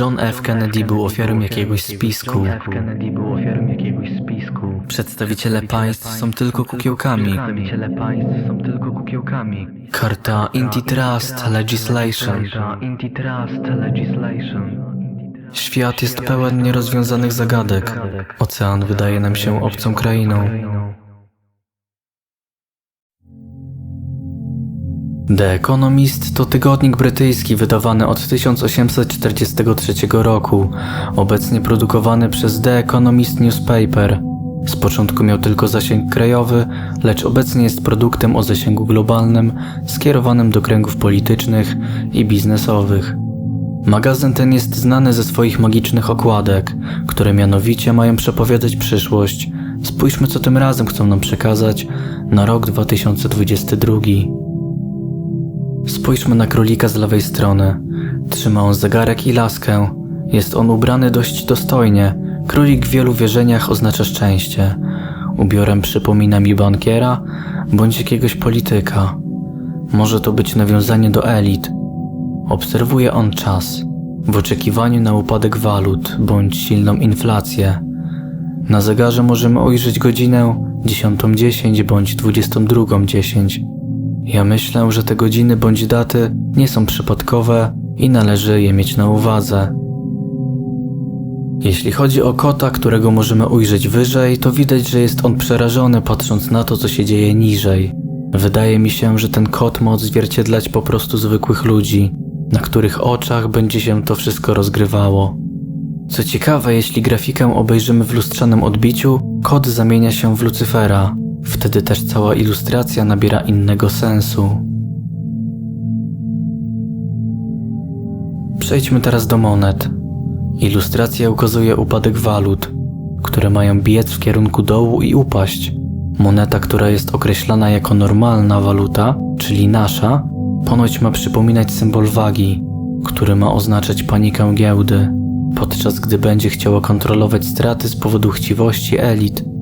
John F. Kennedy był ofiarą jakiegoś spisku. Przedstawiciele państw są tylko kukiełkami. Karta Antitrust Legislation. Świat jest pełen nierozwiązanych zagadek. Ocean wydaje nam się obcą krainą. The Economist to tygodnik brytyjski wydawany od 1843 roku, obecnie produkowany przez The Economist Newspaper. Z początku miał tylko zasięg krajowy, lecz obecnie jest produktem o zasięgu globalnym, skierowanym do kręgów politycznych i biznesowych. Magazyn ten jest znany ze swoich magicznych okładek, które mianowicie mają przepowiadać przyszłość. Spójrzmy, co tym razem chcą nam przekazać na rok 2022. Spójrzmy na królika z lewej strony. Trzyma on zegarek i laskę. Jest on ubrany dość dostojnie. Królik w wielu wierzeniach oznacza szczęście. Ubiorem przypomina mi bankiera bądź jakiegoś polityka. Może to być nawiązanie do elit. Obserwuje on czas w oczekiwaniu na upadek walut bądź silną inflację. Na zegarze możemy ujrzeć godzinę 10.10 bądź 22.10. Ja myślę, że te godziny bądź daty nie są przypadkowe i należy je mieć na uwadze. Jeśli chodzi o kota, którego możemy ujrzeć wyżej, to widać, że jest on przerażony patrząc na to, co się dzieje niżej. Wydaje mi się, że ten kot ma odzwierciedlać po prostu zwykłych ludzi, na których oczach będzie się to wszystko rozgrywało. Co ciekawe, jeśli grafikę obejrzymy w lustrzanym odbiciu, kot zamienia się w Lucyfera. Wtedy też cała ilustracja nabiera innego sensu. Przejdźmy teraz do monet. Ilustracja ukazuje upadek walut, które mają biec w kierunku dołu i upaść. Moneta, która jest określana jako normalna waluta, czyli nasza, ponoć ma przypominać symbol wagi, który ma oznaczać panikę giełdy, podczas gdy będzie chciała kontrolować straty z powodu chciwości elit.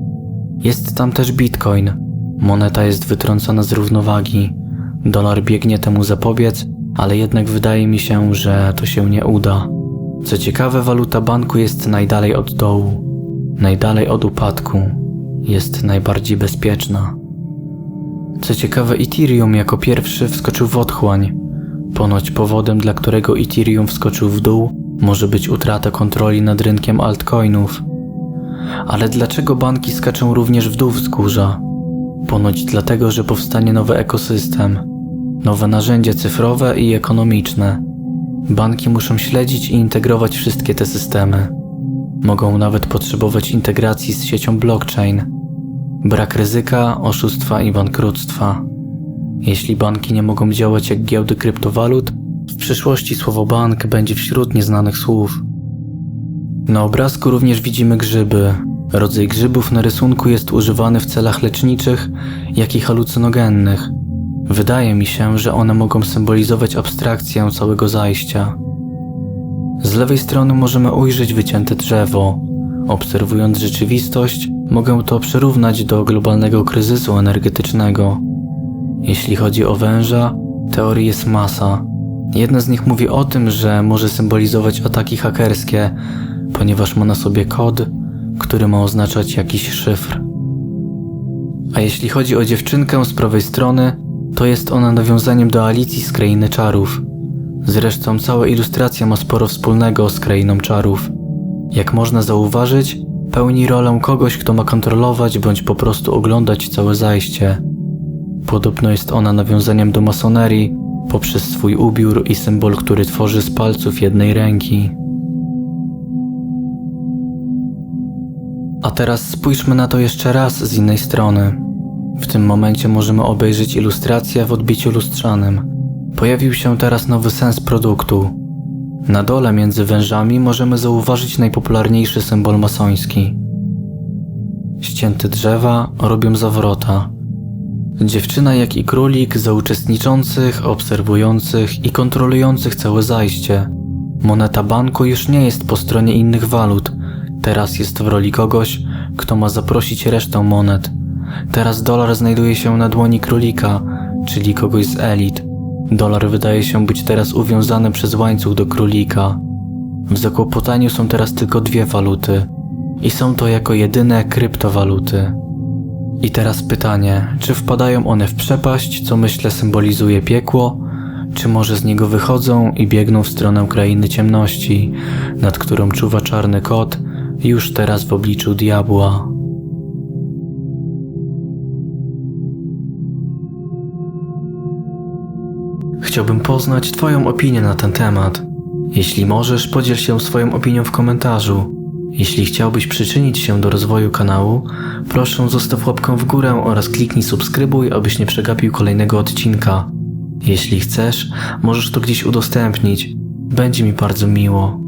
Jest tam też bitcoin. Moneta jest wytrącona z równowagi. Dolar biegnie temu zapobiec, ale jednak wydaje mi się, że to się nie uda. Co ciekawe, waluta banku jest najdalej od dołu, najdalej od upadku, jest najbardziej bezpieczna. Co ciekawe, Ethereum jako pierwszy wskoczył w otchłań. Ponoć powodem, dla którego Ethereum wskoczył w dół, może być utrata kontroli nad rynkiem altcoinów. Ale dlaczego banki skaczą również w dół wzgórza? Ponoć dlatego, że powstanie nowy ekosystem, nowe narzędzia cyfrowe i ekonomiczne. Banki muszą śledzić i integrować wszystkie te systemy. Mogą nawet potrzebować integracji z siecią blockchain. Brak ryzyka, oszustwa i bankructwa. Jeśli banki nie mogą działać jak giełdy kryptowalut, w przyszłości słowo bank będzie wśród nieznanych słów. Na obrazku również widzimy grzyby. Rodzaj grzybów na rysunku jest używany w celach leczniczych, jak i halucynogennych. Wydaje mi się, że one mogą symbolizować abstrakcję całego zajścia. Z lewej strony możemy ujrzeć wycięte drzewo. Obserwując rzeczywistość, mogę to przyrównać do globalnego kryzysu energetycznego. Jeśli chodzi o węża, teorii jest masa. Jedna z nich mówi o tym, że może symbolizować ataki hakerskie, ponieważ ma na sobie kod, który ma oznaczać jakiś szyfr. A jeśli chodzi o dziewczynkę z prawej strony, to jest ona nawiązaniem do Alicji z Krainy Czarów. Zresztą cała ilustracja ma sporo wspólnego z Krainą Czarów. Jak można zauważyć, pełni rolę kogoś, kto ma kontrolować bądź po prostu oglądać całe zajście. Podobno jest ona nawiązaniem do masonerii poprzez swój ubiór i symbol, który tworzy z palców jednej ręki. A teraz spójrzmy na to jeszcze raz z innej strony. W tym momencie możemy obejrzeć ilustrację w odbiciu lustrzanym. Pojawił się teraz nowy sens produktu. Na dole między wężami możemy zauważyć najpopularniejszy symbol masoński. Ścięte drzewa robią zawrota. Dziewczyna jak i królik za uczestniczących, obserwujących i kontrolujących całe zajście. Moneta banku już nie jest po stronie innych walut. Teraz jest w roli kogoś, kto ma zaprosić resztę monet. Teraz dolar znajduje się na dłoni królika, czyli kogoś z elit. Dolar wydaje się być teraz uwiązany przez łańcuch do królika. W zakłopotaniu są teraz tylko dwie waluty i są to jako jedyne kryptowaluty. I teraz pytanie, czy wpadają one w przepaść, co myślę symbolizuje piekło, czy może z niego wychodzą i biegną w stronę krainy ciemności, nad którą czuwa czarny kot, już teraz w obliczu diabła. Chciałbym poznać Twoją opinię na ten temat. Jeśli możesz, podziel się swoją opinią w komentarzu. Jeśli chciałbyś przyczynić się do rozwoju kanału, proszę zostaw łapkę w górę oraz kliknij subskrybuj, abyś nie przegapił kolejnego odcinka. Jeśli chcesz, możesz to gdzieś udostępnić. Będzie mi bardzo miło.